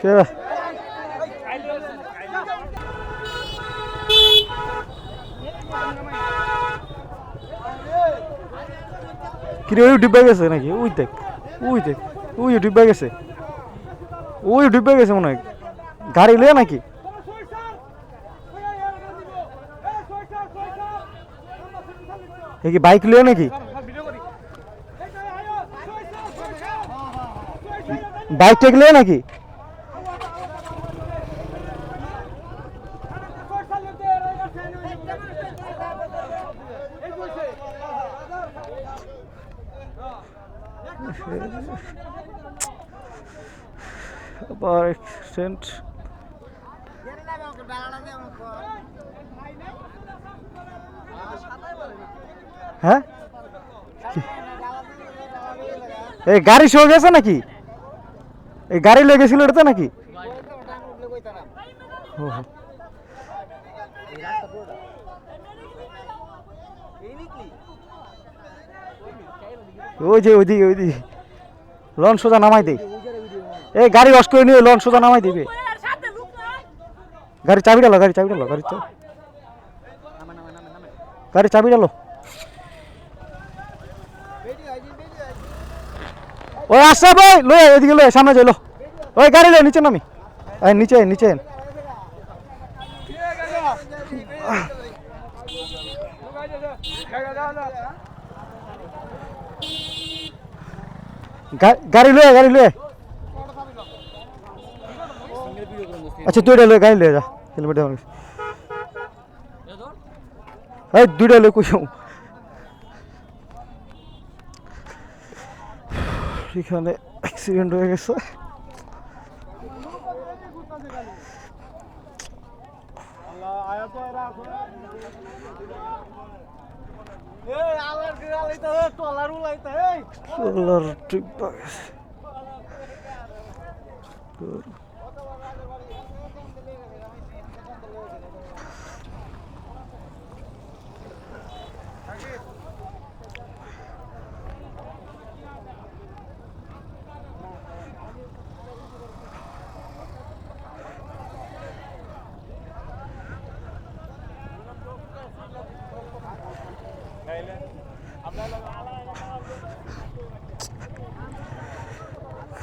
সে কিরে ওই ডুবে গেছে নাকি ওই দেখ ওই দেখ ওই ডুবে গেছে ওই ডুবে গেছে মনে হয় গাড়ি লিয়ে নাকি এ কি বাইক লিয়ে নাকি বাইক টেক লিয়ে নাকি? আবার অ্যাক্সিডেন্ট হ্যাঁ? এই গাড়ি শো গেছে নাকি? এই গাড়ি লেগেছিল এটা নাকি। ওই যে ওইদিকে ওইদিকে লন সোজা নামাই দেই এই গাড়ি ওয়াশ করে নিয়ে লন সোজা নামাই দিবে। গাড়ি চাবি ডালো গাড়ি চাবি ডালো গাড়ি গাড়ি চাবি ডালো ওই আসছে ভাই, লয়ে এদিকে লয়ে, সামনে যাইলো ওই গাড়ি লয়ে, নিচে নামি। এই, নিচে নিচে গাড়ি লয়ে গাড়ি লয়ে। আচ্ছা দুইটা লয়ে, গাড়ি লয়ে যা। হেলমেট এই, দুইটা লয়ে কুসাও এখানে অ্যাক্সিডেন্ট হয়ে গেছে। ট্রিপ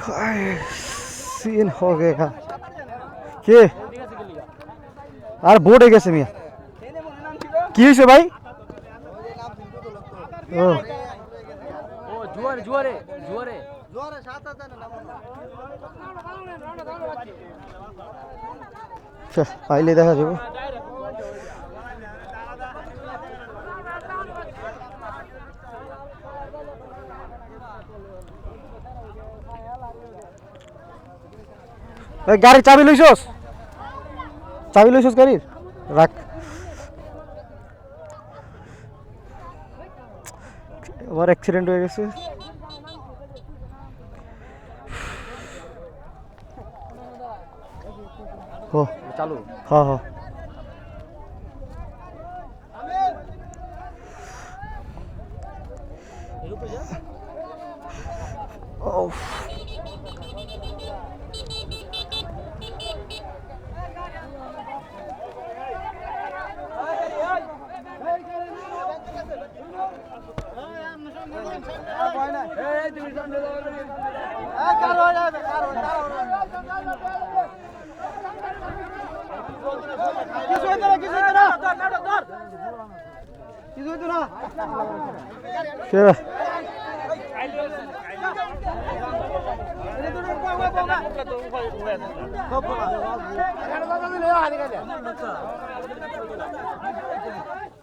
গেছে সিন हो गया কে আর বোর্ডে গেছে মিয়া কি হয়েছে ভাই ও ও জুয়ারে জুয়ারে জুয়ারে আচ্ছা, পাইলে দেখা যাবে গাড়ি চাবি লইছস? চাবি লইছস গাড়ির? রাখ। আবার অ্যাক্সিডেন্ট হয়ে গেছে। ও চালু? হ্যাঁ হ্যাঁ কিছু হইতো না কিছু হইতো না কিছু হইতো না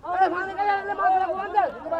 আরে ভাঙে গেলে মাছ লাগবো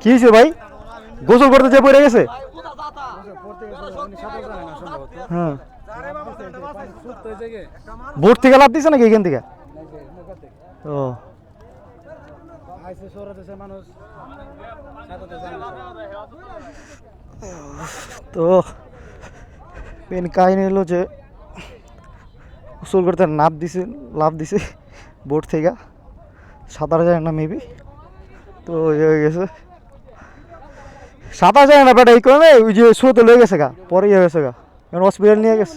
কি হয়েছে ভাই? গোসল করতে যে পড়ে গেছে? হ্যাঁ। ভোট থেকে লাভ দিছে নাকি এখান থেকে? ও। তো পেন কাহিনী হলো যে, গোসল করতে নাপ দিছে, লাভ দিছে বোর্ড থেকে। সাঁতার যায় না মেবি তো হয়ে গেছে। সাঁতার যায় না বেটা এই কারণে ওই যে শোতে লয়ে গেছে গা, পরে ইয়ে হয়েছে গা। এখন হসপিটাল নিয়ে গেছে।